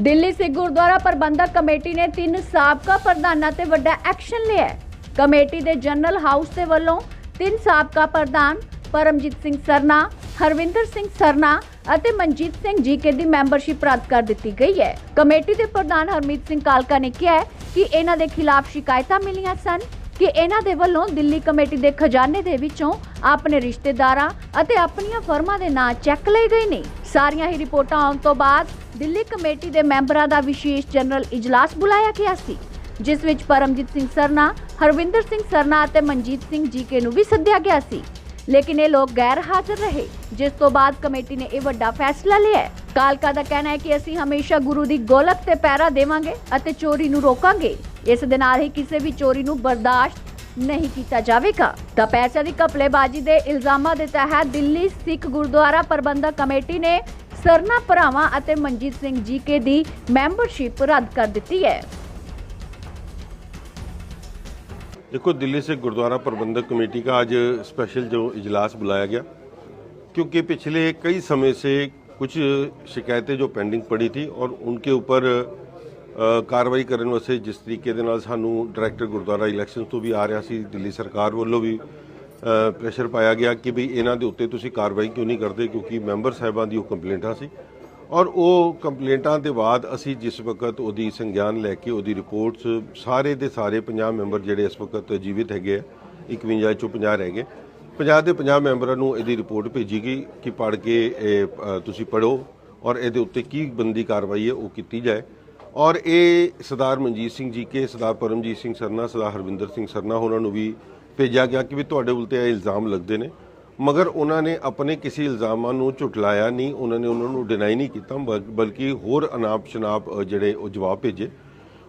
Delhi Sikh Gurdwara Prabandhak committee ਨੇ ਤਿੰਨ ਸਾਬਕਾ ਪ੍ਰਧਾਨਾਂ ਤੇ ਵੱਡਾ ਐਕਸ਼ਨ ਲਿਆ ਕਮੇਟੀ ਦੇ ਜਨਰਲ ਹਾਊਸ ਦੇ ਵੱਲੋਂ ਤਿੰਨ ਸਾਬਕਾ ਪ੍ਰਧਾਨ ਪਰਮਜੀਤ ਸਿੰਘ ਸਰਨਾ, ਹਰਵਿੰਦਰ ਸਿੰਘ ਸਰਨਾ ਅਤੇ ਮਨਜੀਤ ਸਿੰਘ ਜੀਕੇ ਦੀ ਮੈਂਬਰਸ਼ਿਪ ਰੱਦ ਕਰ ਦਿੱਤੀ ਗਈ ਹੈ। ਕਮੇਟੀ ਦੇ ਪ੍ਰਧਾਨ ਹਰਮੀਤ ਸਿੰਘ ਕਾਲਕਾ ਨੇ ਕਿਹਾ ਕਿ ਇਹਨਾਂ ਦੇ ਖਿਲਾਫ ਸ਼ਿਕਾਇਤਾਂ ਮਿਲੀਆਂ ਸਨ ਕਿ ਇਹਨਾਂ ਦੇ ਵੱਲੋਂ ਦਿੱਲੀ ਕਮੇਟੀ ਦੇ ਖਜ਼ਾਨੇ ਦੇ ਵਿੱਚੋਂ ਆਪਣੇ ਰਿਸ਼ਤੇਦਾਰਾਂ ਅਤੇ ਆਪਣੀਆਂ ਫਰਮਾਂ ਦੇ ਨਾਂ ਚੈੱਕ ਲਏ ਗਏ ਨੇ। ਸਾਰੀਆਂ ਹੀ ਰਿਪੋਰਟਾਂ ਆਉਣ ਤੋਂ ਬਾਅਦ ਦਿੱਲੀ ਕਮੇਟੀ ਦੇ ਮੈਂਬਰਾਂ ਦਾ ਵਿਸ਼ੇਸ਼ ਜਨਰਲ ਇਜਲਾਸ ਬੁਲਾਇਆ ਗਿਆ ਸੀ, ਜਿਸ ਵਿੱਚ ਪਰਮਜੀਤ ਸਿੰਘ ਸਰਨਾ, ਹਰਵਿੰਦਰ ਸਿੰਘ ਸਰਨਾ ਅਤੇ ਮਨਜੀਤ ਸਿੰਘ ਜੀਕੇ ਨੂੰ ਵੀ ਸੱਦਿਆ ਗਿਆ ਸੀ। ਲੇਕਿਨ ਇਹ ਲੋਕ ਗੈਰ ਹਾਜ਼ਰ ਰਹੇ, ਜਿਸ ਤੋਂ ਬਾਅਦ ਕਮੇਟੀ ਨੇ ਇਹ ਵੱਡਾ ਫੈਸਲਾ ਲਿਆ ਕਾਲਕਾ ਦਾ ਕਹਿਣਾ ਹੈ ਕਿ ਅਸੀਂ ਹਮੇਸ਼ਾ ਗੁਰੂ ਦੀ ਗੋਲਕ ਤੇ ਪੈਰਾ ਦੇਵਾਂਗੇ ਅਤੇ ਚੋਰੀ ਨੂੰ ਰੋਕਾਂਗੇ। ਇਸ ਦੇ ਨਾਲ ਹੀ ਕਿਸੇ ਵੀ ਚੋਰੀ ਨੂੰ ਬਰਦਾਸ਼ਤ ਨਹੀਂ ਕੀਤਾ ਜਾਵੇਗਾ। ਤਾਂ ਪੈਸੇ ਦੀ ਘਪਲੇਬਾਜ਼ੀ ਦੇ ਇਲਜ਼ਾਮਾਂ ਦੇ ਤਹਿਤ ਦਿੱਲੀ ਸਿੱਖ ਗੁਰਦੁਆਰਾ ਪ੍ਰਬੰਧਕ ਕਮੇਟੀ ਨੇ ਸਰਨਾ ਭਰਾਵਾਂ ਅਤੇ ਮਨਜੀਤ ਸਿੰਘ ਜੀਕੇ ਦੀ ਮੈਂਬਰਸ਼ਿਪ ਰੱਦ ਕਰ ਦਿੱਤੀ ਹੈ देखो दिल्ली से गुरुद्वारा प्रबंधक कमेटी का आज स्पेशल जो इजलास बुलाया गया क्योंकि पिछले कई समय से कुछ शिकायतें जो पेंडिंग पड़ी थी और उनके ऊपर ਅ, ਕਾਰਵਾਈ ਕਰਨ ਵਾਸਤੇ ਜਿਸ ਤਰੀਕੇ ਦੇ ਨਾਲ ਸਾਨੂੰ ਡਾਇਰੈਕਟਰ ਗੁਰਦੁਆਰਾ ਇਲੈਕਸ਼ਨ ਤੋਂ ਵੀ ਆ ਰਿਹਾ ਸੀ ਦਿੱਲੀ ਸਰਕਾਰ ਵੱਲੋਂ ਵੀ ਅ, ਪ੍ਰੈਸ਼ਰ ਪਾਇਆ ਗਿਆ ਕਿ ਵੀ ਇਹਨਾਂ ਦੇ ਉੱਤੇ ਤੁਸੀਂ ਕਾਰਵਾਈ ਕਿਉਂ ਨਹੀਂ ਕਰਦੇ ਕਿਉਂਕਿ ਮੈਂਬਰ ਸਾਹਿਬਾਂ ਦੀ ਉਹ ਕੰਪਲੇਂਟਾਂ ਸੀ। ਔਰ ਉਹ ਕੰਪਲੇਂਟਾਂ ਦੇ ਬਾਅਦ ਅਸੀਂ ਜਿਸ ਵਕਤ ਉਹਦੀ ਸੰਗਿਆਨ ਲੈ ਕੇ ਉਹਦੀ ਰਿਪੋਰਟਸ ਸਾਰੇ ਦੇ ਸਾਰੇ 50 ਮੈਂਬਰ ਜਿਹੜੇ ਇਸ ਵਕਤ ਜੀਵਿਤ ਹੈਗੇ ਆ 51 ਚੋਂ 50 ਰਹਿ ਗਏ। 50 ਦੇ 50 ਮੈਂਬਰਾਂ ਨੂੰ ਇਹਦੀ ਰਿਪੋਰਟ ਭੇਜੀ ਗਈ ਕਿ ਪੜ੍ਹ ਕੇ ਇਹ, ਤੁਸੀਂ ਪੜੋ ਔਰ ਇਹਦੇ ਉੱਤੇ ਕੀ ਬੰਦੀ ਕਾਰਵਾਈ ਹੈ ਉਹ ਕੀਤੀ ਜਾਏ। ਔਰ ਇਹ ਸਰਦਾਰ ਮਨਜੀਤ ਸਿੰਘ ਜੀ ਕੇ ਸਰਦਾਰ ਪਰਮਜੀਤ ਸਿੰਘ ਸਰਨਾ ਸਰਦਾਰ ਹਰਵਿੰਦਰ ਸਿੰਘ ਸਰਨਾ ਉਹਨਾਂ ਨੂੰ ਵੀ ਭੇਜਿਆ ਗਿਆ ਕਿ ਵੀ ਤੁਹਾਡੇ ਉਲਤੇ ਇਹ ਇਲਜ਼ਾਮ ਲੱਗਦੇ ਨੇ। ਮਗਰ ਉਹਨਾਂ ਨੇ ਆਪਣੇ ਕਿਸੇ ਇਲਜ਼ਾਮਾਂ ਨੂੰ ਝੁਟਲਾਇਆ ਨਹੀਂ ਉਹਨਾਂ ਨੇ ਉਹਨਾਂ ਨੂੰ ਡਿਨਾਈ ਨਹੀਂ ਕੀਤਾ ਬਲ- ਬਲਕਿ ਹੋਰ ਅਨਾਪ ਸ਼ਨਾਪ ਜਿਹੜੇ ਉਹ ਜਵਾਬ ਭੇਜੇ।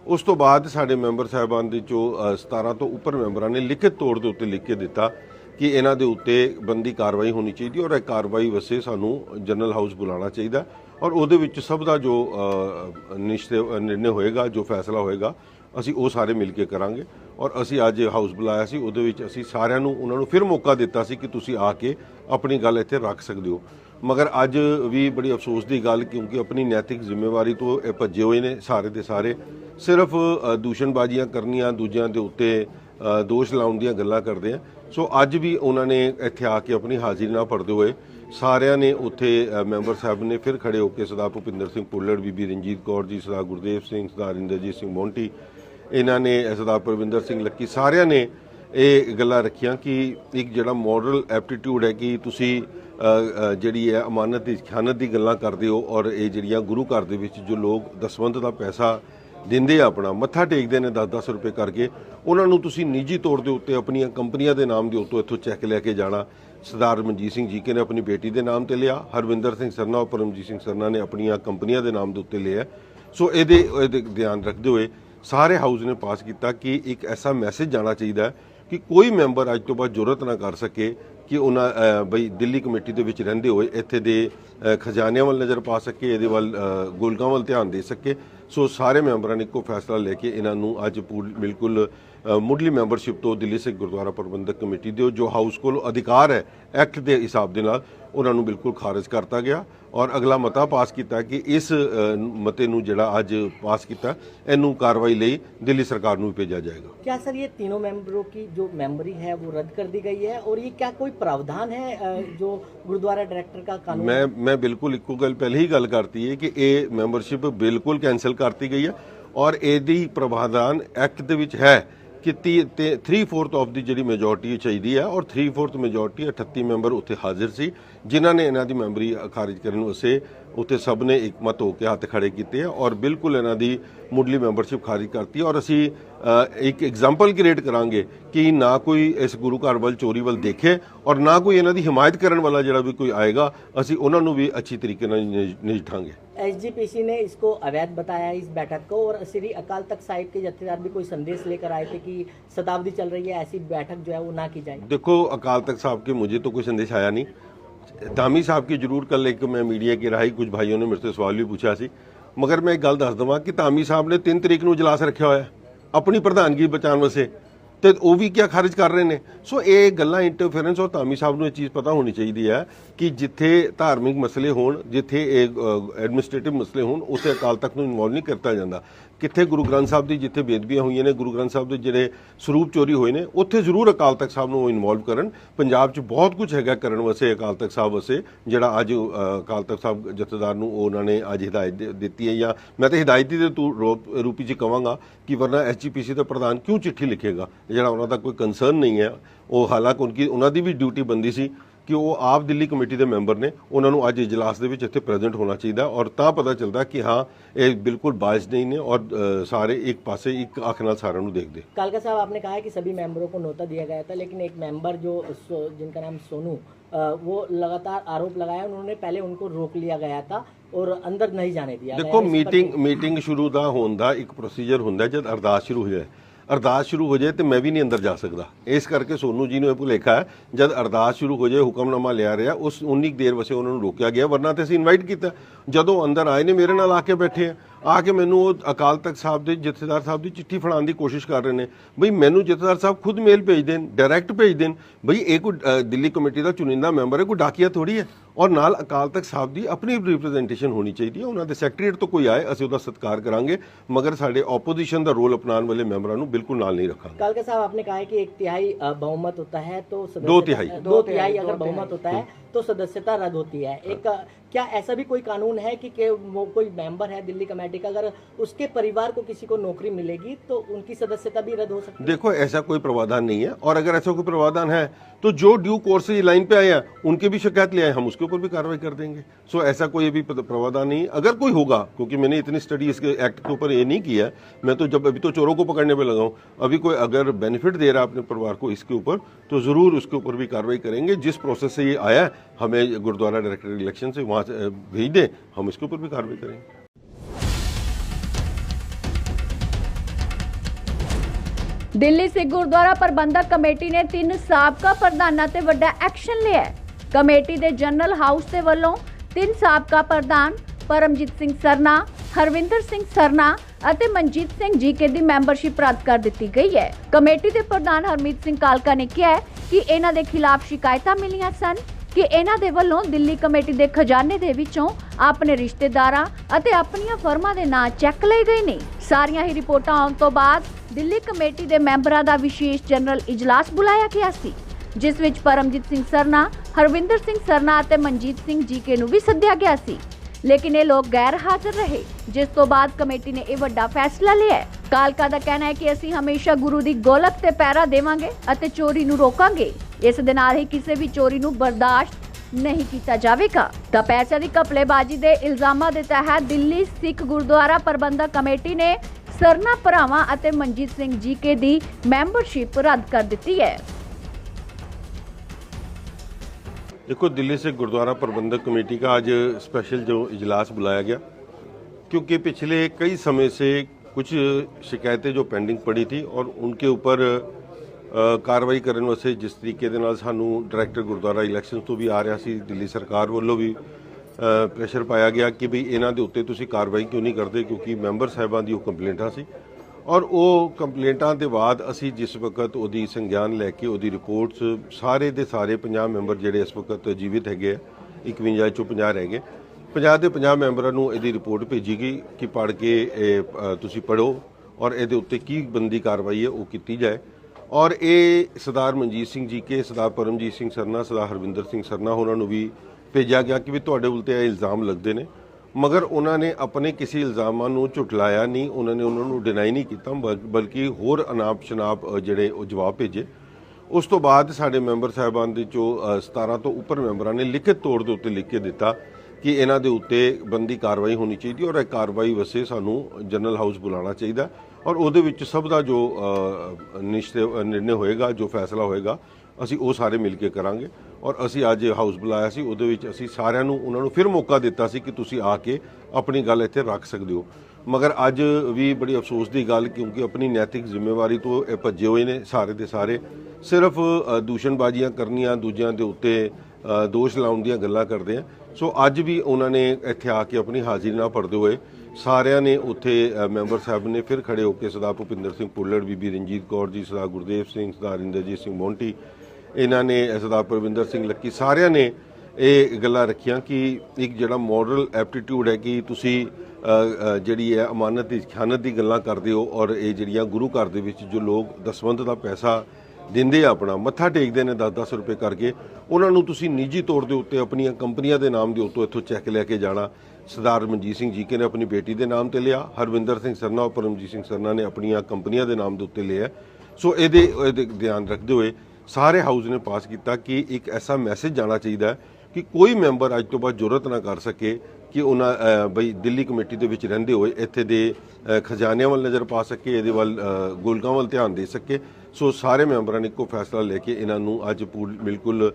ਉਸ ਤੋਂ ਬਾਅਦ ਸਾਡੇ ਮੈਂਬਰ ਸਾਹਿਬਾਨ ਦੇ ਚੋਂ ਅ, 17 ਤੋਂ ਉੱਪਰ ਮੈਂਬਰਾਂ ਨੇ ਲਿਖਿਤ ਤੌਰ ਦੇ ਉੱਤੇ ਲਿਖ ਕੇ ਦਿੱਤਾ ਕਿ ਇਹਨਾਂ ਦੇ ਉੱਤੇ ਬੰਦੀ ਕਾਰਵਾਈ ਹੋਣੀ ਚਾਹੀਦੀ ਔਰ ਇਹ ਕਾਰਵਾਈ ਵਸੇ ਸਾਨੂੰ ਜਨਰਲ ਹਾਊਸ ਬੁਲਾਉਣਾ ਚਾਹੀਦਾ ਔਰ ਉਹਦੇ ਵਿੱਚ ਸਭ ਦਾ ਜੋ ਅ, ਨਿਸ਼ਚੈ ਨਿਰਣੇ ਹੋਏਗਾ ਜੋ ਫੈਸਲਾ ਹੋਏਗਾ ਅਸੀਂ ਉਹ ਸਾਰੇ ਮਿਲ ਕੇ ਕਰਾਂਗੇ। ਔਰ ਅਸੀਂ ਅੱਜ ਹਾਊਸ ਬੁਲਾਇਆ ਸੀ, ਉਹਦੇ ਵਿੱਚ ਅਸੀਂ ਸਾਰਿਆਂ ਨੂੰ, ਉਹਨਾਂ ਨੂੰ ਫਿਰ ਮੌਕਾ ਦਿੱਤਾ ਸੀ ਕਿ ਤੁਸੀਂ ਆ ਕੇ ਆਪਣੀ ਗੱਲ ਇੱਥੇ ਰੱਖ ਸਕਦੇ ਹੋ। ਮਗਰ ਅੱਜ ਵੀ ਬੜੀ ਅਫਸੋਸ ਦੀ ਗੱਲ, ਕਿਉਂਕਿ ਆਪਣੀ ਨੈਤਿਕ ਜ਼ਿੰਮੇਵਾਰੀ ਤੋਂ ਇਹ ਭੱਜੇ ਹੋਏ ਨੇ ਸਾਰੇ ਦੇ ਸਾਰੇ। ਸਿਰਫ ਦੂਸ਼ਣਬਾਜ਼ੀਆਂ ਕਰਨੀਆਂ, ਦੂਜਿਆਂ ਦੇ ਉੱਤੇ ਦੋਸ਼ ਲਾਉਣ ਦੀਆਂ ਗੱਲਾਂ ਕਰਦੇ ਆ। ਸੋ ਅੱਜ ਵੀ ਉਹਨਾਂ ਨੇ ਇੱਥੇ ਆ ਕੇ ਆਪਣੀ ਹਾਜ਼ਰੀ ਨਾ ਭਰਦੇ ਹੋਏ ਸਾਰਿਆਂ ਨੇ ਉੱਥੇ ਮੈਂਬਰ ਸਾਹਿਬ ਨੇ ਫਿਰ ਖੜੇ ਹੋ ਕੇ ਸਰਦਾਰ ਭੁਪਿੰਦਰ ਸਿੰਘ ਪੁੱਲੜ, ਬੀਬੀ ਰਣਜੀਤ ਕੌਰ ਜੀ, ਸਰਦਾਰ ਗੁਰਦੇਵ ਸਿੰਘ, ਸਰਦਾਰ ਇੰਦਰਜੀਤ ਸਿੰਘ ਮੋਂਟੀ ਇਹਨਾਂ ਨੇ ਸਰਦਾਰ ਪਰਵਿੰਦਰ ਸਿੰਘ ਲੱਕੀ ਸਾਰਿਆਂ ਨੇ ਇਹ ਗੱਲਾਂ ਰੱਖੀਆਂ ਕਿ ਇੱਕ ਜਿਹੜਾ ਮੋਰਲ ਐਪਟੀਟਿਊਡ ਹੈ ਕਿ ਤੁਸੀਂ ਜਿਹੜੀ ਹੈ ਅਮਾਨਤ ਦੀ ਖਿਆਨਤ ਦੀ ਗੱਲਾਂ ਕਰਦੇ ਹੋ ਔਰ ਇਹ ਜਿਹੜੀਆਂ ਗੁਰੂ ਘਰ ਦੇ ਵਿੱਚ ਜੋ ਲੋਕ ਦਸਵੰਧ ਦਾ ਪੈਸਾ ਦਿੰਦੇ ਆ ਆਪਣਾ, ਮੱਥਾ ਟੇਕਦੇ ਨੇ 10-10 ਰੁਪਏ ਕਰਕੇ, ਉਹਨਾਂ ਨੂੰ ਤੁਸੀਂ ਨਿੱਜੀ ਤੌਰ ਦੇ ਉੱਤੇ ਆਪਣੀਆਂ ਕੰਪਨੀਆਂ ਦੇ ਨਾਮ ਦੇ ਉੱਤੋਂ ਇੱਥੋਂ ਚੈੱਕ ਲੈ ਕੇ ਜਾਣਾ। ਸਰਦਾਰ ਮਨਜੀਤ ਸਿੰਘ ਜੀ ਜੀਕੇ ਨੇ ਆਪਣੀ ਬੇਟੀ ਦੇ ਨਾਮ ਤੇ ਲਿਆ, ਹਰਵਿੰਦਰ ਸਿੰਘ ਸਰਨਾ ਔਰ ਪਰਮਜੀਤ ਸਿੰਘ ਸਰਨਾ ਨੇ ਆਪਣੀਆਂ ਕੰਪਨੀਆਂ ਦੇ ਨਾਮ ਦੇ ਉੱਤੇ ਲਿਆ। ਸੋ ਇਹਦੇ ਇਹਦੇ ਧਿਆਨ ਰੱਖਦੇ ਹੋਏ ਸਾਰੇ ਹਾਊਸ ਨੇ ਪਾਸ ਕੀਤਾ ਕਿ ਇੱਕ ਐਸਾ ਮੈਸੇਜ ਜਾਣਾ ਚਾਹੀਦਾ ਹੈ ਕਿ ਕੋਈ ਮੈਂਬਰ ਅੱਜ ਤੋਂ ਬਾਅਦ ਜ਼ਰੂਰਤ ਨਾ ਕਰ ਸਕੇ ਕਿ ਉਹਨਾਂ ਬਈ ਦਿੱਲੀ ਕਮੇਟੀ ਦੇ ਵਿੱਚ ਰਹਿੰਦੇ ਹੋਏ ਇੱਥੇ ਦੇ ਖਜ਼ਾਨਿਆਂ ਵੱਲ ਨਜ਼ਰ ਪਾ ਸਕੇ, ਇਹਦੇ ਵੱਲ ਗੋਲਕਾਂ ਵੱਲ ਧਿਆਨ ਦੇ ਸਕੇ। ਸੋ ਸਾਰੇ ਮੈਂਬਰਾਂ ਨੇ ਇੱਕੋ ਫੈਸਲਾ ਲੈ ਕੇ ਇਹਨਾਂ ਨੂੰ ਅੱਜ ਪੂਰ- ਬਿਲਕੁਲ ਮੁੱਢਲੀ ਮੈਂਬਰਸ਼ਿਪ ਤੋਂ ਦਿੱਲੀ ਸਿੱਖ ਗੁਰਦੁਆਰਾ ਪ੍ਰਬੰਧਕ ਕਮੇਟੀ ਦੇ ਜੋ ਹਾਊਸ ਕੋਲ ਅਧਿਕਾਰ ਹੈ ਐਕਟ ਦੇ ਹਿਸਾਬ ਦੇ ਨਾਲ ਉਹਨਾਂ ਨੂੰ ਬਿਲਕੁਲ ਖਾਰਜ ਕਰਤਾ ਗਿਆ ਔਰ ਅਗਲਾ ਮਤਾ ਪਾਸ ਕੀਤਾ ਕਿ ਇਸ ਅ, ਮਤੇ ਨੂੰ ਜਿਹੜਾ ਅੱਜ ਪਾਸ ਕੀਤਾ ਇਹਨੂੰ ਕਾਰਵਾਈ ਲਈ ਦਿੱਲੀ ਸਰਕਾਰ ਨੂੰ ਭੇਜਿਆ ਜਾਏਗਾ क्या सर ये तीनों मेंबरों की जो मेंबरी है वो रद्द कर दी गई है और ये क्या कोई प्रावधान है अ, जो गुरुद्वारा डायरेक्टर का कानून ਮੈਂ ਮੈਂ ਬਿਲਕੁਲ ਇੱਕੋ ਗੱਲ ਪਹਿਲੇ ਹੀ ਗੱਲ ਕਰਤੀ ਹੈ ਕਿ ਇਹ ਮੈਂਬਰਸ਼ਿਪ ਬਿਲਕੁਲ ਕੈਨਸਲ ਕਰਤੀ ਗਈ ਹੈ ਔਰ ਇਹਦੀ ਪ੍ਰਵਾਧਾਨ ਐਕਟ ਦੇ ਵਿੱਚ ਹੈ ਕਿ 3/4 ਆਫ ਦੀ ਜਿਹੜੀ ਮੈਜੋਰਟੀ ਚਾਹੀਦੀ ਹੈ ਔਰ 3/4 ਮੈਜੋਰਟੀ 38 ਮੈਂਬਰ ਉੱਥੇ ਹਾਜ਼ਰ ਸੀ, ਜਿਨ੍ਹਾਂ ਨੇ ਇਹਨਾਂ ਦੀ ਮੈਂਬਰੀ ਖਾਰਿਜ ਕਰਨ ਨੂੰ ਵਾਸਤੇ ਉੱਥੇ ਸਭ ਨੇ ਇਕਮਤ ਹੋ ਕੇ ਹੱਥ ਖੜੇ ਕੀਤੇ ਆ ਔਰ ਬਿਲਕੁਲ ਇਹਨਾਂ ਦੀ ਮੁੱਢਲੀ ਮੈਂਬਰਸ਼ਿਪ ਖਾਰਿਜ ਕਰਤੀ ਔਰ ਅਸੀਂ ਇੱਕ ਐਗਜ਼ਾਮਪਲ ਕ੍ਰੀਏਟ ਕਰਾਂਗੇ ਕਿ ਨਾ ਕੋਈ ਇਸ ਗੁਰੂ ਘਰ ਵੱਲ, ਚੋਰੀ ਵੱਲ ਦੇਖੇ ਔਰ ਨਾ ਕੋਈ ਇਹਨਾਂ ਦੀ ਹਮਾਇਤ ਕਰਨ ਵਾਲਾ ਜਿਹੜਾ ਵੀ ਕੋਈ ਆਏਗਾ, ਅਸੀਂ ਉਹਨਾਂ ਨੂੰ ਵੀ ਅੱਛੀ ਤਰੀਕੇ ਨਾਲ ਨਜ- ਨਜਿੱਠਾਂਗੇ। एसजीपीसी ने इसको अवैध बताया इस बैठक को और श्री अकाल तख्त साहिब के जत्थेदार भी कोई संदेश लेकर आए थे कि शताब्दी चल रही है ऐसी बैठक जो है वो ना की जाए देखो अकाल तख्त साहब के मुझे तो कोई संदेश आया नहीं धामी साहब की जरूर कल एक मैं मीडिया की राही कुछ भाइयों ने मेरे से सवाल भी पूछा ਸੀ ਮਗਰ ਮੈਂ ਇੱਕ ਗੱਲ ਦੱਸ ਦਵਾਂ ਕਿ ਧਾਮੀ ਸਾਹਿਬ ਨੇ 3 ਤਰੀਕ ਨੂੰ ਇਜਲਾਸ ਰੱਖਿਆ ਹੋਇਆ ਹੈ, ਆਪਣੀ ਪ੍ਰਧਾਨਗੀ ਬਚਾਉਣ ਵਾਸਤੇ ਤੇ ਉਹ ਵੀ ਕਿਆ ਖਾਰਜ ਕਰ ਰਹੇ ਨੇ? ਸੋ ਇਹ ਗੱਲਾਂ ਇੰਟਰਫੇਰੈਂਸ ਔਰ ਧਾਮੀ ਸਾਹਿਬ ਨੂੰ ਇਹ ਚੀਜ਼ ਪਤਾ ਹੋਣੀ ਚਾਹੀਦੀ ਹੈ ਕਿ ਜਿੱਥੇ ਧਾਰਮਿਕ ਮਸਲੇ ਹੋਣ, ਜਿੱਥੇ ਇਹ ਐਡਮਿਨਿਸਟ੍ਰੇਟਿਵ ਮਸਲੇ ਹੋਣ, ਉੱਥੇ ਅਕਾਲ ਤਖਤ ਨੂੰ ਇਨਵੋਲਵ ਨਹੀਂ ਕੀਤਾ ਜਾਂਦਾ। ਕਿੱਥੇ ਗੁਰੂ ਗ੍ਰੰਥ ਸਾਹਿਬ ਦੀ ਜਿੱਥੇ ਬੇਦਬੀਆਂ ਹੋਈਆਂ ਨੇ, ਗੁਰੂ ਗ੍ਰੰਥ ਸਾਹਿਬ ਦੇ ਜਿਹੜੇ ਸਰੂਪ ਚੋਰੀ ਹੋਏ ਨੇ, ਉੱਥੇ ਜ਼ਰੂਰ ਅਕਾਲ ਤਖਤ ਸਾਹਿਬ ਨੂੰ ਇਨਵੋਲਵ ਕਰਨ। ਪੰਜਾਬ 'ਚ ਬਹੁਤ ਕੁਝ ਹੈਗਾ ਕਰਨ ਵਾਸਤੇ ਅਕਾਲ ਤਖਤ ਸਾਹਿਬ ਵਾਸਤੇ, ਜਿਹੜਾ ਅੱਜ ਅਕਾਲ ਤਖਤ ਸਾਹਿਬ ਜਥੇਦਾਰ ਨੂੰ ਉਹਨਾਂ ਨੇ ਅੱਜ ਹਦਾਇਤ ਦਿੱਤੀ ਹੈ, ਜਾਂ ਮੈਂ ਤਾਂ ਹਦਾਇਤੀ ਦੇ ਤੂ- ਰੂਪ- ਰੂਪੀ 'ਚ ਕਵਾਂਗਾ ਕਿ ਵਰਨਾ ਐਸਜੀਪੀਸੀ ਦਾ ਪ੍ਰਧਾਨ ਕਿਉਂ ਚਿੱਠੀ ਲਿਖੇਗਾ? ਜਿਹੜਾ ਉਹਨਾਂ ਦਾ ਕੋਈ ਕੰਸਰਨ ਨਹੀਂ ਹੈ ਉਹ ਹਾਲਾਂਕਿ ਉਨਕੀ ਉਹਨਾਂ ਦੀ ਵੀ ਡਿਊਟੀ ਬੰਦੀ ਸੀ ਕਿ ਉਹ ਆਪ ਦਿੱਲੀ ਕਮੇਟੀ ਦੇ ਮੈਂਬਰ ਨੇ ਉਹਨਾਂ ਨੂੰ ਅੱਜ ਇਜਲਾਸ ਦੇ ਵਿੱਚ ਇੱਥੇ ਪ੍ਰੈਜ਼ੈਂਟ ਹੋਣਾ ਚਾਹੀਦਾ ਔਰ ਤਾਂ ਪਤਾ ਚੱਲਦਾ ਕਿ ਹਾਂ ਇਹ ਬਿਲਕੁਲ ਬਾਇਸ ਨਹੀਂ ਨੇ ਔਰ ਅ, ਸਾਰੇ ਇੱਕ ਪਾਸੇ ਇੱਕ ਅੱਖ ਨਾਲ ਸਾਰਿਆਂ ਨੂੰ ਦੇਖਦੇ कालका साहब आपने कहा है कि सभी मेंबरों को नोटा दिया गया था लेकिन एक मेंबर जो सो, जिनका नाम सोनू अ, वो लगातार आरोप लगाया उन्होंने पहले उनको रोक लिया गया था और अंदर नहीं जाने दिया गया। ਦੇਖੋ इस पर ਮੀਟਿੰਗ ਮੀਟਿੰਗ ਸ਼ੁਰੂ ਦਾ ਹੋਣ ਦਾ ਇੱਕ ਪ੍ਰੋਸੀਜਰ ਹੁੰਦਾ ਹੈ ਜਦ ਅਰਦਾਸ ਸ਼ੁਰੂ ਹੋ ਜਾਏ ਅਰਦਾਸ ਸ਼ੁਰੂ ਹੋ ਜਾਏ ਤੇ ਮੈਂ ਵੀ ਨਹੀਂ ਅੰਦਰ ਜਾ ਸਕਦਾ। ਇਸ ਕਰਕੇ ਸੋਨੂ ਜੀ ਨੂੰ ਇਹ ਭੁਲੇਖਾ ਹੈ, ਜਦ ਅਰਦਾਸ ਸ਼ੁਰੂ ਹੋ ਜਾਏ, ਹੁਕਮਨਾਮਾ ਲਿਆ ਰਿਹਾ, ਉਸ ਉਨੀ ਕੁ ਦੇਰ ਵਸੇ ਉਹਨਾਂ ਨੂੰ ਰੋਕਿਆ ਗਿਆ, ਵਰਨਾ ਤੇ ਅਸੀਂ ਇਨਵਾਈਟ ਕੀਤਾ। ਜਦੋਂ ਅੰਦਰ ਆਏ ਨੇ, ਮੇਰੇ ਨਾਲ ਆ ਕੇ ਬੈਠੇ ਆ। ਆ ਕੇ ਮੈਨੂੰ ਉਹ ਅਕਾਲ ਤਖਤ ਸਾਹਿਬ ਦੇ ਜਥੇਦਾਰ ਸਾਹਿਬ ਦੀ ਚਿੱਠੀ ਫੜਾਉਣ ਦੀ ਕੋਸ਼ਿਸ਼ ਕਰ ਰਹੇ ਨੇ ਬਈ ਮੈਨੂੰ ਜਥੇਦਾਰ ਸਾਹਿਬ ਖੁਦ ਮੇਲ ਭੇਜ ਦੇਣ ਡਾਇਰੈਕਟ ਭੇਜ ਦੇਣ ਬਈ ਇਹ ਕੋਈ ਅ, ਦਿੱਲੀ ਕਮੇਟੀ ਦਾ ਚੁਣਿੰਦਾ ਮੈਂਬਰ ਹੈ ਕੋਈ ਡਾਕੀਆ ਥੋੜੀ ਹੈ ਔਰ ਨਾਲ ਅਕਾਲ ਤਖਤ ਸਾਹਿਬ ਦੀ ਆਪਣੀ ਰਿਪਰੈਜ਼ੈਂਟੇਸ਼ਨ ਹੋਣੀ ਚਾਹੀਦੀ ਹੈ ਉਹਨਾਂ ਦੇ ਸੈਕਟਰੀਏਟ ਤੋਂ ਕੋਈ ਆਏ ਅਸੀਂ ਉਹਦਾ ਸਤਿਕਾਰ ਕਰਾਂਗੇ ਮਗਰ ਸਾਡੇ ਆਪੋਜੀਸ਼ਨ ਦਾ ਰੋਲ ਅਪਣਾਉਣ ਵਾਲੇ ਮੈਂਬਰਾਂ ਨੂੰ ਬਿਲਕੁਲ ਨਾਲ ਨਹੀਂ ਰੱਖਾਂਗੇ कालका साहब आपने कहा है कि एक तिहाई अ, बहुमत होता है तो सदस्यता- दो तिहाई। दो तिहाई अगर बहुमत होता है तो सदस्यता रद्द होती है एक अ, क्या ऐसा भी कोई कानून है कि, कि वो कोई मेंबर है दिल्ली कमेटी का अगर उसके परिवार को किसी को नौकरी मिलेगी तो उनकी सदस्यता भी रद्द हो सकती है। देखो, ऐसा कोई प्रावधान नहीं है, और अगर ऐसा कोई प्रावधान है तो जो ड्यू कोर्स लाइन पे हैं, उनके भी शिकायत ले आए हम उसके ऊपर भी कार्रवाई कर देंगे। सो ऐसा कोई अभी प्रावधान नहीं अगर कोई होगा, क्योंकि मैंने इतनी स्टडी इसके एक्ट के ऊपर ये नहीं किया मैं तो जब, अभी तो चोरों को पकड़ने पर लगा हूँ, अभी कोई अगर बेनिफिट दे रहा है अपने परिवार को इसके ऊपर तो ज़रूर उसके ऊपर भी कार्रवाई करेंगे। जिस प्रोसेस से ये आया हमें गुरुद्वारा डायरेक्टर इलेक्शन से वहाँ से भेज दें, हम इसके ऊपर भी कार्रवाई करेंगे। ਦਿੱਲੀ ਸਿੱਖ ਗੁਰਦੁਆਰਾ ਪ੍ਰਬੰਧਕ ਕਮੇਟੀ ਨੇ ਤਿੰਨ ਸਾਬਕਾ ਪ੍ਰਧਾਨਾਂ ਤੇ ਵੱਡਾ ਐਕਸ਼ਨ ਲਿਆ ਕਮੇਟੀ ਦੇ ਜਨਰਲ ਹਾਊਸ ਦੇ ਵੱਲੋਂ ਤਿੰਨ ਸਾਬਕਾ ਪ੍ਰਧਾਨ ਪਰਮਜੀਤ ਸਿੰਘ ਸਰਨਾ, ਹਰਵਿੰਦਰ ਸਿੰਘ ਸਰਨਾ ਅਤੇ ਮਨਜੀਤ ਸਿੰਘ ਜੀਕੇ ਦੀ ਮੈਂਬਰਸ਼ਿਪ ਰੱਦ ਕਰ ਦਿੱਤੀ ਗਈ ਹੈ। ਕਮੇਟੀ ਦੇ ਪ੍ਰਧਾਨ ਹਰਮੀਤ ਸਿੰਘ ਕਾਲਕਾ ਨੇ ਕਿਹਾ ਕਿ ਇਹਨਾਂ ਦੇ ਖਿਲਾਫ ਸ਼ਿਕਾਇਤਾਂ ਮਿਲੀਆਂ ਸਨ। ਕਿ ਇਹਨਾਂ ਦੇ ਵੱਲੋਂ ਦਿੱਲੀ ਕਮੇਟੀ ਦੇ ਖਜ਼ਾਨੇ ਦੇ ਵਿੱਚੋਂ ਆਪਣੇ ਰਿਸ਼ਤੇਦਾਰਾਂ ਅਤੇ ਆਪਣੀਆਂ ਫਰਮਾਂ ਦੇ ਨਾਂ ਚੈੱਕ ਲਏ ਗਏ ਨੇ। ਸਾਰੀਆਂ ਹੀ ਰਿਪੋਰਟਾਂ ਆਉਣ ਤੋਂ ਬਾਅਦ ਦਿੱਲੀ ਕਮੇਟੀ ਦੇ ਮੈਂਬਰਾਂ ਦਾ ਵਿਸ਼ੇਸ਼ ਜਨਰਲ ਇਜਲਾਸ ਬੁਲਾਇਆ ਗਿਆ ਸੀ, ਜਿਸ ਵਿੱਚ ਪਰਮਜੀਤ ਸਿੰਘ ਸਰਨਾ, ਹਰਵਿੰਦਰ ਸਿੰਘ ਸਰਨਾ ਅਤੇ ਮਨਜੀਤ ਸਿੰਘ ਜੀਕੇ ਨੂੰ ਵੀ ਸੱਦਿਆ ਗਿਆ ਸੀ। ਲੇਕਿਨ ਇਹ ਲੋਕ ਗੈਰ ਹਾਜ਼ਰ ਰਹੇ, ਜਿਸ ਤੋਂ ਬਾਅਦ ਕਮੇਟੀ ਨੇ ਇਹ ਵੱਡਾ ਫੈਸਲਾ ਲਿਆ ਕਾਲਕਾ ਦਾ ਕਹਿਣਾ ਹੈ ਕਿ ਅਸੀਂ ਹਮੇਸ਼ਾ ਗੁਰੂ ਦੀ ਗੋਲਕ ਤੇ ਪਹਿਰਾ ਦੇਵਾਂਗੇ ਅਤੇ ਚੋਰੀ ਨੂੰ ਰੋਕਾਂਗੇ। ਇਸ ਦੇ ਨਾਲ ਹੀ ਕਿਸੇ ਵੀ ਚੋਰੀ ਨੂੰ ਬਰਦਾਸ਼ਤ ਨਹੀਂ ਕੀਤਾ ਜਾਵੇਗਾ ਤਾਂ ਪੈਸਿਆਂ ਦੀ ਕਪਲੇਬਾਜ਼ੀ ਦੇ ਇਲਜ਼ਾਮਾਂ ਦੇ ਤਹਿਤ ਦਿੱਲੀ ਸਿੱਖ ਗੁਰਦੁਆਰਾ ਪ੍ਰਬੰਧਕ ਕਮੇਟੀ ਨੇ ਸਰਨਾ ਭਰਾਵਾਂ ਅਤੇ ਮਨਜੀਤ ਸਿੰਘ ਜੀਕੇ ਦੀ ਮੈਂਬਰਸ਼ਿਪ ਰੱਦ ਕਰ ਦਿੱਤੀ ਹੈ देखो दिल्ली से गुरुद्वारा प्रबंधक कमेटी का आज स्पेशल जो इजलास बुलाया गया क्योंकि पिछले कई समय से कुछ शिकायतें जो पेंडिंग पड़ी थी और उनके ऊपर ਅ, ਕਾਰਵਾਈ ਕਰਨ ਵਾਸਤੇ ਜਿਸ ਤਰੀਕੇ ਦੇ ਨਾਲ ਸਾਨੂੰ ਡਾਇਰੈਕਟਰ ਗੁਰਦੁਆਰਾ ਇਲੈਕਸ਼ਨ ਤੋਂ ਵੀ ਆ ਰਿਹਾ ਸੀ ਦਿੱਲੀ ਸਰਕਾਰ ਵੱਲੋਂ ਵੀ ਪ੍ਰੈਸ਼ਰ ਪਾਇਆ ਗਿਆ ਕਿ ਵੀ ਇਹਨਾਂ ਦੇ ਉੱਤੇ ਤੁਸੀਂ ਕਾਰਵਾਈ ਕਿਉਂ ਨਹੀਂ ਕਰਦੇ ਕਿਉਂਕਿ ਮੈਂਬਰ ਸਾਹਿਬਾਂ ਦੀ ਉਹ ਕੰਪਲੇਂਟਾਂ ਸੀ। ਔਰ ਉਹ ਕੰਪਲੇਂਟਾਂ ਦੇ ਬਾਅਦ ਅਸੀਂ ਜਿਸ ਵਕਤ ਉਹਦੀ ਸੰਗਿਆਨ ਲੈ ਕੇ ਉਹਦੀ ਰਿਪੋਰਟਸ ਸਾਰੇ ਦੇ ਸਾਰੇ 50 ਮੈਂਬਰ ਜਿਹੜੇ ਇਸ ਵਕਤ ਜੀਵਿਤ ਹੈਗੇ ਆ 51 ਚੋਂ 50 ਰਹਿ ਗਏ। 50 ਦੇ 50 ਮੈਂਬਰਾਂ ਨੂੰ ਇਹਦੀ ਰਿਪੋਰਟ ਭੇਜੀ ਗਈ ਕਿ ਪੜ੍ਹ ਕੇ ਇਹ, ਤੁਸੀਂ ਪੜ੍ਹੋ ਔਰ ਇਹਦੇ ਉੱਤੇ ਕੀ ਬੰਦੀ ਕਾਰਵਾਈ ਹੈ ਉਹ ਕੀਤੀ ਜਾਏ। ਔਰ ਇਹ ਸਰਦਾਰ ਮਨਜੀਤ ਸਿੰਘ ਜੀ ਕੇ ਸਰਦਾਰ ਪਰਮਜੀਤ ਸਿੰਘ ਸਰਨਾ ਸਰਦਾਰ ਹਰਵਿੰਦਰ ਸਿੰਘ ਸਰਨਾ ਉਹਨਾਂ ਨੂੰ ਵੀ ਭੇਜਿਆ ਗਿਆ ਕਿ ਵੀ ਤੁਹਾਡੇ ਉਲਤੇ ਇਹ ਇਲਜ਼ਾਮ ਲੱਗਦੇ ਨੇ। ਮਗਰ ਉਹਨਾਂ ਨੇ ਆਪਣੇ ਕਿਸੇ ਇਲਜ਼ਾਮਾਂ ਨੂੰ ਝੁਟਲਾਇਆ ਨਹੀਂ ਉਹਨਾਂ ਨੇ ਉਹਨਾਂ ਨੂੰ ਡਿਨਾਈ ਨਹੀਂ ਕੀਤਾ ਬਲ- ਬਲਕਿ ਹੋਰ ਅਨਾਪ ਸ਼ਨਾਪ ਜਿਹੜੇ ਉਹ ਜਵਾਬ ਭੇਜੇ। ਉਸ ਤੋਂ ਬਾਅਦ ਸਾਡੇ ਮੈਂਬਰ ਸਾਹਿਬਾਨ ਦੇ ਚੋਂ ਅ, 17 ਤੋਂ ਉੱਪਰ ਮੈਂਬਰਾਂ ਨੇ ਲਿਖਿਤ ਤੌਰ ਦੇ ਉੱਤੇ ਲਿਖ ਕੇ ਦਿੱਤਾ ਕਿ ਇਹਨਾਂ ਦੇ ਉੱਤੇ ਬੰਦੀ ਕਾਰਵਾਈ ਹੋਣੀ ਚਾਹੀਦੀ ਔਰ ਇਹ ਕਾਰਵਾਈ ਵਸੇ ਸਾਨੂੰ ਜਨਰਲ ਹਾਊਸ ਬੁਲਾਉਣਾ ਚਾਹੀਦਾ ਔਰ ਉਹਦੇ ਵਿੱਚ ਸਭ ਦਾ ਜੋ ਅ, ਨਿਸ਼ਚੈ ਨਿਰਣੇ ਹੋਏਗਾ ਜੋ ਫੈਸਲਾ ਹੋਏਗਾ ਅਸੀਂ ਉਹ ਸਾਰੇ ਮਿਲ ਕੇ ਕਰਾਂਗੇ ਔਰ ਅਸੀਂ ਅੱਜ ਹਾਊਸ ਬੁਲਾਇਆ ਸੀ ਉਹਦੇ ਵਿੱਚ ਅਸੀਂ ਸਾਰਿਆਂ ਨੂੰ ਉਹਨਾਂ ਨੂੰ ਫਿਰ ਮੌਕਾ ਦਿੱਤਾ ਸੀ ਕਿ ਤੁਸੀਂ ਆ ਕੇ ਆਪਣੀ ਗੱਲ ਇੱਥੇ ਰੱਖ ਸਕਦੇ ਹੋ। ਮਗਰ ਅੱਜ ਵੀ ਬੜੀ ਅਫਸੋਸ ਦੀ ਗੱਲ ਕਿਉਂਕਿ ਆਪਣੀ ਨੈਤਿਕ ਜ਼ਿੰਮੇਵਾਰੀ ਤੋਂ ਇਹ ਭੱਜੇ ਹੋਏ ਨੇ ਸਾਰੇ ਦੇ ਸਾਰੇ। ਸਿਰਫ ਦੂਸ਼ਣਬਾਜ਼ੀਆਂ ਕਰਨੀਆਂ ਦੂਜਿਆਂ ਦੇ ਉੱਤੇ ਦੋਸ਼ ਲਾਉਣ ਦੀਆਂ ਗੱਲਾਂ ਕਰਦੇ ਆ। ਸੋ ਅੱਜ ਵੀ ਉਹਨਾਂ ਨੇ ਇੱਥੇ ਆ ਕੇ ਆਪਣੀ ਹਾਜ਼ਰੀ ਨਾਲ ਭਰਦੇ ਹੋਏ ਸਾਰਿਆਂ ਨੇ ਉੱਥੇ ਮੈਂਬਰ ਸਾਹਿਬ ਨੇ ਫਿਰ ਖੜੇ ਹੋ ਕੇ ਸਰਦਾਰ ਭੁਪਿੰਦਰ ਸਿੰਘ ਭੁੱਲਰ ਬੀਬੀ ਰਣਜੀਤ ਕੌਰ ਜੀ, ਸਰਦਾਰ ਗੁਰਦੇਵ ਸਿੰਘ, ਸਰਦਾਰ ਇੰਦਰਜੀਤ ਸਿੰਘ ਮੋਂਟੀ, ਇਹਨਾਂ ਨੇ ਸਰਦਾਰ ਪ੍ਰਵਿੰਦਰ ਸਿੰਘ ਲੱਕੀ, ਸਾਰਿਆਂ ਨੇ ਇਹ ਗੱਲਾਂ ਰੱਖੀਆਂ ਕਿ ਇੱਕ ਜਿਹੜਾ ਮੋਰਲ ਐਪਟੀਟਿਊਡ ਹੈ ਕਿ ਤੁਸੀਂ ਜਿਹੜੀ ਹੈ ਅਮਾਨਤ ਦੀ, ਖਿਆਨਤ ਦੀ ਗੱਲਾਂ ਕਰਦੇ ਹੋ ਔਰ ਇਹ ਜਿਹੜੀਆਂ ਗੁਰੂ ਘਰ ਦੇ ਵਿੱਚ ਜੋ ਲੋਕ ਦਸਵੰਧ ਦਾ ਪੈਸਾ ਦਿੰਦੇ ਆ ਆਪਣਾ, ਮੱਥਾ ਟੇਕਦੇ ਨੇ 10-10 ਰੁਪਏ ਕਰਕੇ। ਉਹਨਾਂ ਨੂੰ ਤੁਸੀਂ ਨਿੱਜੀ ਤੌਰ ਦੇ ਉੱਤੇ ਆਪਣੀਆਂ ਕੰਪਨੀਆਂ ਦੇ ਨਾਮ ਦੇ ਉੱਤੋਂ ਇੱਥੋਂ ਚੈੱਕ ਲੈ ਕੇ ਜਾਣਾ। ਸਰਦਾਰ ਮਨਜੀਤ ਸਿੰਘ ਜੀ ਕੇ ਨੇ ਆਪਣੀ ਬੇਟੀ ਦੇ ਨਾਮ ਤੇ ਲਿਆ। ਹਰਵਿੰਦਰ ਸਿੰਘ ਸਰਨਾ ਔਰ ਪਰਮਜੀਤ ਸਿੰਘ ਸਰਨਾ ਨੇ ਆਪਣੀਆਂ ਕੰਪਨੀਆਂ ਦੇ ਨਾਮ ਦੇ ਉੱਤੇ ਲਿਆ। ਸੋ ਇਹਦੇ ਇਹਦੇ ਧਿਆਨ ਰੱਖਦੇ ਹੋਏ ਸਾਰੇ ਹਾਊਸ ਨੇ ਪਾਸ ਕੀਤਾ ਕਿ ਇੱਕ ਐਸਾ ਮੈਸੇਜ ਜਾਣਾ ਚਾਹੀਦਾ ਕਿ ਕੋਈ ਮੈਂਬਰ ਅੱਜ ਤੋਂ ਬਾਅਦ ਜ਼ਰੂਰਤ ਨਾ ਕਰ ਸਕੇ। ਕਿ ਉਹਨਾਂ ਬਈ ਦਿੱਲੀ ਕਮੇਟੀ ਦੇ ਵਿੱਚ ਰਹਿੰਦੇ ਹੋਏ ਇੱਥੇ ਦੇ ਖਜ਼ਾਨਿਆਂ ਵੱਲ ਨਜ਼ਰ ਪਾ ਸਕੇ, ਇਹਦੇ ਵੱਲ ਗੋਲਕਾਂ ਵੱਲ ਧਿਆਨ ਦੇ ਸਕੇ। ਸੋ ਸਾਰੇ ਮੈਂਬਰਾਂ ਨੇ ਇੱਕੋ ਫੈਸਲਾ ਲੈ ਕੇ ਇਹਨਾਂ ਨੂੰ ਅੱਜ ਪੂਰ- ਬਿਲਕੁਲ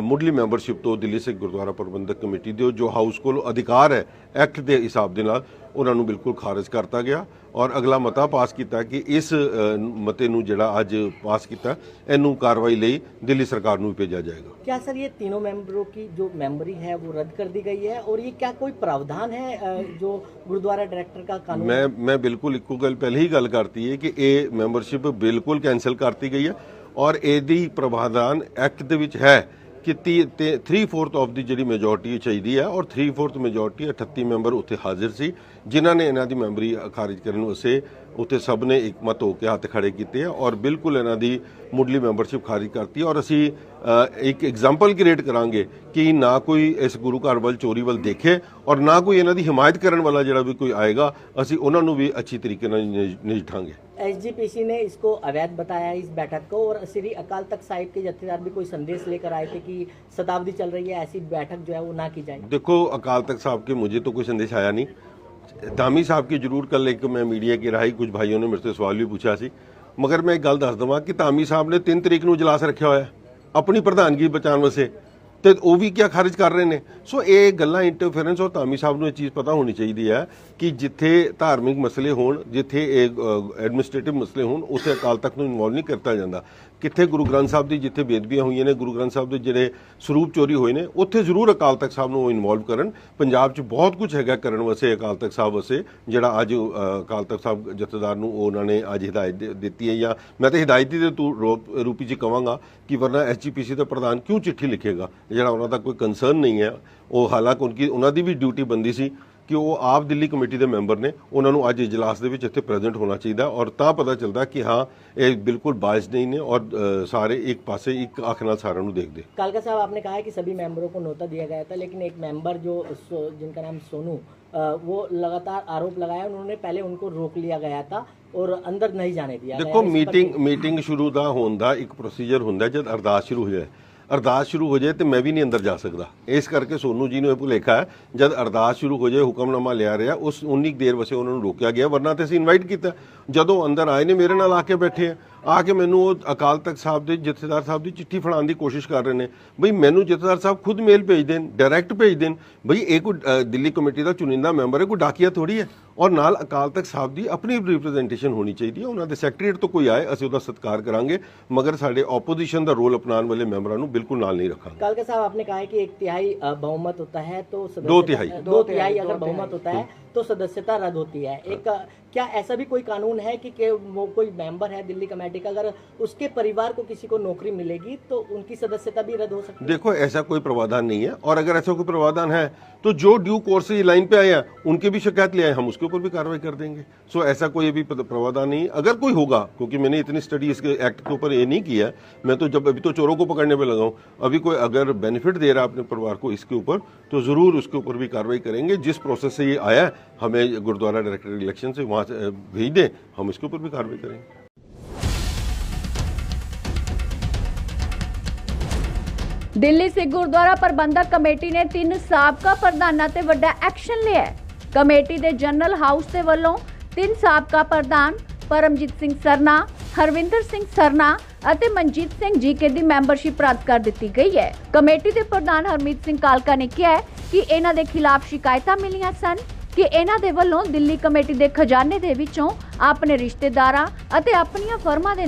ਮੁੱਢਲੀ ਮੈਂਬਰਸ਼ਿਪ ਤੋਂ ਦਿੱਲੀ ਸਿੱਖ ਗੁਰਦੁਆਰਾ ਪ੍ਰਬੰਧਕ ਕਮੇਟੀ ਦੇ ਜੋ ਹਾਊਸ ਕੋਲ ਅਧਿਕਾਰ ਹੈ ਐਕਟ ਦੇ ਹਿਸਾਬ ਦੇ ਨਾਲ ਉਹਨਾਂ ਨੂੰ ਬਿਲਕੁਲ ਖਾਰਜ ਕਰਤਾ ਗਿਆ ਔਰ ਅਗਲਾ ਮਤਾ ਪਾਸ ਕੀਤਾ ਕਿ ਇਸ ਅ, ਮਤੇ ਨੂੰ ਜਿਹੜਾ ਅੱਜ ਪਾਸ ਕੀਤਾ ਇਹਨੂੰ ਕਾਰਵਾਈ ਲਈ ਦਿੱਲੀ ਸਰਕਾਰ ਨੂੰ ਭੇਜਿਆ ਜਾਏਗਾ क्या सर ये तीनों मेंबरों की जो मेंबरी है वो रद्द कर दी गई है और ये क्या कोई प्रावधान है अ, जो गुरुद्वारा डायरेक्टर का कानून ਮੈਂ ਮੈਂ ਬਿਲਕੁਲ ਇੱਕੋ ਗੱਲ ਪਹਿਲੇ ਹੀ ਗੱਲ ਕਰਤੀ ਹੈ ਕਿ ਇਹ ਮੈਂਬਰਸ਼ਿਪ ਬਿਲਕੁਲ ਕੈਨਸਲ ਕਰਤੀ ਗਈ ਹੈ ਔਰ ਇਹਦੀ ਪ੍ਰਵਾਧਾਨ ਐਕਟ ਦੇ ਵਿੱਚ ਹੈ ਕਿ 3/4 ਆਫ ਦੀ ਜਿਹੜੀ ਮੈਜੋਰਟੀ ਚਾਹੀਦੀ ਹੈ ਔਰ 3/4 ਮੈਜੋਰਟੀ 38 ਮੈਂਬਰ ਉੱਥੇ ਹਾਜ਼ਰ ਸੀ, ਜਿਨ੍ਹਾਂ ਨੇ ਇਹਨਾਂ ਦੀ ਮੈਂਬਰੀ ਖਾਰਿਜ ਕਰਨ ਨੂੰ ਵਾਸਤੇ ਉੱਥੇ ਸਭ ਨੇ ਇਕਮਤ ਹੋ ਕੇ ਹੱਥ ਖੜੇ ਕੀਤੇ ਆ ਔਰ ਬਿਲਕੁਲ ਇਹਨਾਂ ਦੀ ਮੁੱਢਲੀ ਮੈਂਬਰਸ਼ਿਪ ਖਾਰਿਜ ਕਰਤੀ ਔਰ ਅਸੀਂ ਇੱਕ ਐਗਜ਼ਾਮਪਲ ਕ੍ਰੀਏਟ ਕਰਾਂਗੇ ਕਿ ਨਾ ਕੋਈ ਇਸ ਗੁਰੂ ਘਰ ਵੱਲ, ਚੋਰੀ ਵੱਲ ਦੇਖੇ ਔਰ ਨਾ ਕੋਈ ਇਹਨਾਂ ਦੀ ਹਿਮਾਇਤ ਕਰਨ ਵਾਲਾ ਜਿਹੜਾ ਵੀ ਕੋਈ ਆਏਗਾ, ਅਸੀਂ ਉਹਨਾਂ ਨੂੰ ਵੀ ਅੱਛੀ ਤਰੀਕੇ ਨਾਲ ਨਜ- ਨਜਿੱਠਾਂਗੇ। एसजीपीसी ने इसको अवैध बताया इस बैठक को और श्री अकाल तख्त साहिब के जत्थेदार भी कोई संदेश लेकर आए थे कि शताब्दी चल रही है ऐसी बैठक जो है वो ना की जाए देखो अकाल तख्त साहब के मुझे तो कोई संदेश आया नहीं धामी साहब की जरूर कल एक मैं मीडिया की राही कुछ भाइयों ने मेरे से सवाल भी पूछा ਸੀ ਮਗਰ ਮੈਂ ਇੱਕ ਗੱਲ ਦੱਸ ਦਵਾਂ ਕਿ ਧਾਮੀ ਸਾਹਿਬ ਨੇ 3 ਤਰੀਕ ਨੂੰ ਇਜਲਾਸ ਰੱਖਿਆ ਹੋਇਆ ਹੈ, ਆਪਣੀ ਪ੍ਰਧਾਨਗੀ ਬਚਾਉਣ ਵਾਸਤੇ ਤੇ ਉਹ ਵੀ ਕਿਆ ਖਾਰਜ ਕਰ ਰਹੇ ਨੇ? ਸੋ ਇਹ ਗੱਲਾਂ ਇੰਟਰਫੇਰੈਂਸ ਔਰ ਧਾਮੀ ਸਾਹਿਬ ਨੂੰ ਇਹ ਚੀਜ਼ ਪਤਾ ਹੋਣੀ ਚਾਹੀਦੀ ਹੈ ਕਿ ਜਿੱਥੇ ਧਾਰਮਿਕ ਮਸਲੇ ਹੋਣ, ਜਿੱਥੇ ਇਹ ਐਡਮਿਨਿਸਟ੍ਰੇਟਿਵ ਮਸਲੇ ਹੋਣ, ਉੱਥੇ ਅਕਾਲ ਤਖਤ ਨੂੰ ਇਨਵੋਲਵ ਨਹੀਂ ਕਰਤਾ ਜਾਂਦਾ। ਕਿੱਥੇ ਗੁਰੂ ਗ੍ਰੰਥ ਸਾਹਿਬ ਦੀ ਜਿੱਥੇ ਬੇਦਬੀਆਂ ਹੋਈਆਂ ਨੇ, ਗੁਰੂ ਗ੍ਰੰਥ ਸਾਹਿਬ ਦੇ ਜਿਹੜੇ ਸਰੂਪ ਚੋਰੀ ਹੋਏ ਨੇ, ਉੱਥੇ ਜ਼ਰੂਰ ਅਕਾਲ ਤਖਤ ਸਾਹਿਬ ਨੂੰ ਇਨਵੋਲਵ ਕਰਨ। ਪੰਜਾਬ 'ਚ ਬਹੁਤ ਕੁਝ ਹੈਗਾ ਕਰਨ ਵਾਸਤੇ, ਅਕਾਲ ਤਖਤ ਸਾਹਿਬ ਵਾਸਤੇ, ਜਿਹੜਾ ਅੱਜ ਅਕਾਲ ਤਖਤ ਸਾਹਿਬ ਜਥੇਦਾਰ ਨੂੰ ਉਹਨਾਂ ਨੇ ਅੱਜ ਹਦਾਇਤ ਦਿੱਤੀ ਹੈ ਜਾਂ ਮੈਂ ਤਾਂ ਹਦਾਇਤੀ ਦੇ ਤੂ ਰੂਪ- ਰੂਪੀ 'ਚ ਕਵਾਂਗਾ ਕਿ ਵਰਨਾ ਐਸਜੀਪੀਸੀ ਦਾ ਪ੍ਰਧਾਨ ਕਿਉਂ ਚਿੱਠੀ ਲਿਖੇਗਾ? ਜਿਹੜਾ ਉਹਨਾਂ ਦਾ ਕੋਈ ਕੰਸਰਨ ਨਹੀਂ ਹੈ, ਉਹ ਹਾਲਾਂਕਿ ਉਹਨਾਂ ਦੀ ਵੀ ਡਿਊਟੀ ਬੰਦੀ ਸੀ। ਕਿ ਉਹ ਆਪ ਦਿੱਲੀ ਕਮੇਟੀ ਦੇ ਮੈਂਬਰ ਨੇ ਉਹਨਾਂ ਨੂੰ ਅੱਜ ਇਜਲਾਸ ਦੇ ਵਿੱਚ ਇੱਥੇ ਪ੍ਰੈਜ਼ੈਂਟ ਹੋਣਾ ਚਾਹੀਦਾ ਔਰ ਤਾਂ ਪਤਾ ਚੱਲਦਾ ਕਿ ਹਾਂ ਇਹ ਬਿਲਕੁਲ ਬਾਇਸ ਨਹੀਂ ਨੇ ਔਰ ਸਾਰੇ ਇੱਕ ਪਾਸੇ ਇੱਕ ਅੱਖ ਨਾਲ ਸਾਰਿਆਂ ਨੂੰ देखते कालका साहब आपने कहा है कि सभी मेंबरों को नोता दिया गया था लेकिन एक मेंबर जो जिनका नाम वो लगातार आरोप लगाया उन्होंने पहले उनको रोक लिया गया था ਔਰ ਅੰਦਰ ਨਹੀਂ ਜਾਣੇ ਦਿਆ ਦੇਖੋ ਮੀਟਿੰਗ ਮੀਟਿੰਗ ਸ਼ੁਰੂ ਦਾ ਹੋਣ ਦਾ ਇੱਕ ਪ੍ਰੋਸੀਜਰ ਹੁੰਦਾ ਜਦ ਅਰਦਾਸ ਸ਼ੁਰੂ ਹੋਇਆ ਅਰਦਾਸ ਸ਼ੁਰੂ ਹੋ ਜਾਏ ਤੇ ਮੈਂ ਵੀ ਨਹੀਂ ਅੰਦਰ ਜਾ ਸਕਦਾ। ਇਸ ਕਰਕੇ ਸੋਨੂ ਜੀ ਨੂੰ ਇਹ ਭੁਲੇਖਾ ਹੈ, ਜਦ ਅਰਦਾਸ ਸ਼ੁਰੂ ਹੋ ਜਾਏ, ਹੁਕਮਨਾਮਾ ਲਿਆ ਰਿਹਾ, ਉਸ ਉਨੀ ਕੁ ਦੇਰ ਵਸੇ ਉਹਨਾਂ ਨੂੰ ਰੋਕਿਆ ਗਿਆ, ਵਰਨਾ ਤੇ ਅਸੀਂ ਇਨਵਾਈਟ ਕੀਤਾ। ਜਦੋਂ ਅੰਦਰ ਆਏ ਨੇ, ਮੇਰੇ ਨਾਲ ਆ ਕੇ ਬੈਠੇ ਆ। ਆ ਕੇ ਮੈਨੂੰ ਉਹ ਅਕਾਲ ਤਖਤ ਸਾਹਿਬ ਦੇ ਜਥੇਦਾਰ ਸਾਹਿਬ ਦੀ ਚਿੱਠੀ ਫੜਾਉਣ ਦੀ ਕੋਸ਼ਿਸ਼ ਕਰ ਰਹੇ ਨੇ ਬਈ ਮੈਨੂੰ ਜਥੇਦਾਰ ਸਾਹਿਬ ਖੁਦ ਮੇਲ ਭੇਜ ਦੇਣ ਡਾਇਰੈਕਟ ਭੇਜ ਦੇਣ ਬਈ ਇਹ ਕੋਈ ਅ, ਦਿੱਲੀ ਕਮੇਟੀ ਦਾ ਚੁਣਿੰਦਾ ਮੈਂਬਰ ਹੈ ਕੋਈ ਡਾਕੀਆ ਥੋੜੀ ਹੈ ਔਰ ਨਾਲ ਅਕਾਲ ਤਖਤ ਸਾਹਿਬ ਦੀ ਆਪਣੀ ਰਿਪਰੈਜ਼ੈਂਟੇਸ਼ਨ ਹੋਣੀ ਚਾਹੀਦੀ ਹੈ ਉਹਨਾਂ ਦੇ ਸੈਕਟਰੀਏਟ ਤੋਂ ਕੋਈ ਆਏ ਅਸੀਂ ਉਹਦਾ ਸਤਿਕਾਰ ਕਰਾਂਗੇ ਮਗਰ ਸਾਡੇ ਆਪੋਜੀਸ਼ਨ ਦਾ ਰੋਲ ਅਪਣਾਉਣ ਵਾਲੇ ਮੈਂਬਰਾਂ ਨੂੰ ਬਿਲਕੁਲ ਨਾਲ ਨਹੀਂ ਰੱਖਾਂਗੇ कालका साहब आपने कहा है कि एक तिहाई अ, बहुमत होता है तो सदस्यता- दो तिहाई। दो तिहाई अगर बहुमत होता है तो सदस्यता रद्द होती है। एक क्या ऐसा भी कोई कानून है कि, कि वो कोई मेंबर है दिल्ली कमेटी का अगर उसके परिवार को किसी को नौकरी मिलेगी तो उनकी सदस्यता भी रद्द हो सकती है? देखो ऐसा कोई प्रावधान नहीं है और अगर ऐसा कोई प्रावधान है तो जो ड्यू कोर्स से लाइन पे आए हैं उनके भी शिकायत ले आए हम उसके ऊपर भी कार्रवाई कर देंगे। सो ऐसा कोई अभी प्रावधान नहीं अगर कोई होगा क्योंकि मैंने इतनी स्टडी इसके एक्ट के ऊपर ये नहीं किया मैं तो जब अभी तो चोरों को पकड़ने पर लगा हूँ अभी कोई अगर बेनिफिट दे रहा है अपने परिवार को इसके ऊपर तो ज़रूर उसके ऊपर भी कार्रवाई करेंगे। जिस प्रोसेस से ये आया है हमें गुरुद्वारा डायरेक्टर इलेक्शन से वहाँ से अ, भेज दें हम इसके ऊपर भी कार्रवाई करेंगे ਦਿੱਲੀ ਸਿੱਖ ਗੁਰਦੁਆਰਾ ਪ੍ਰਬੰਧਕ ਕਮੇਟੀ ਨੇ ਤਿੰਨ ਸਾਬਕਾ ਪ੍ਰਧਾਨਾਂ ਤੇ ਵੱਡਾ ਐਕਸ਼ਨ ਲਿਆ ਹੈ ਕਮੇਟੀ ਦੇ ਜਨਰਲ ਹਾਊਸ ਦੇ ਵੱਲੋਂ ਤਿੰਨ ਸਾਬਕਾ ਪ੍ਰਧਾਨ ਪਰਮਜੀਤ ਸਿੰਘ ਸਰਨਾ ਹਰਵਿੰਦਰ ਸਿੰਘ ਸਰਨਾ ਅਤੇ ਮਨਜੀਤ ਸਿੰਘ ਜੀਕੇ ਦੀ ਮੈਂਬਰਸ਼ਿਪ ਰੱਦ ਕਰ ਦਿੱਤੀ ਗਈ ਹੈ ਕਮੇਟੀ ਦੇ ਪ੍ਰਧਾਨ ਹਰਮੀਤ ਸਿੰਘ ਕਾਲਕਾ ਨੇ ਕਿਹਾ ਹੈ ਕਿ ਇਹਨਾਂ ਦੇ ਖਿਲਾਫ ਸ਼ਿਕਾਇਤਾਂ ਮਿਲੀਆਂ ਸਨ ਕਿ ਇਹਨਾਂ ਦੇ ਵੱਲੋਂ ਦਿੱਲੀ ਕਮੇਟੀ ਦੇ ਖਜ਼ਾਨੇ ਦੇ ਵਿੱਚੋਂ ਆਪਣੇ ਰਿਸ਼ਤੇਦਾਰਾਂ ਅਤੇ ਆਪਣੀਆਂ ਫਰਮਾਂ ਦੇ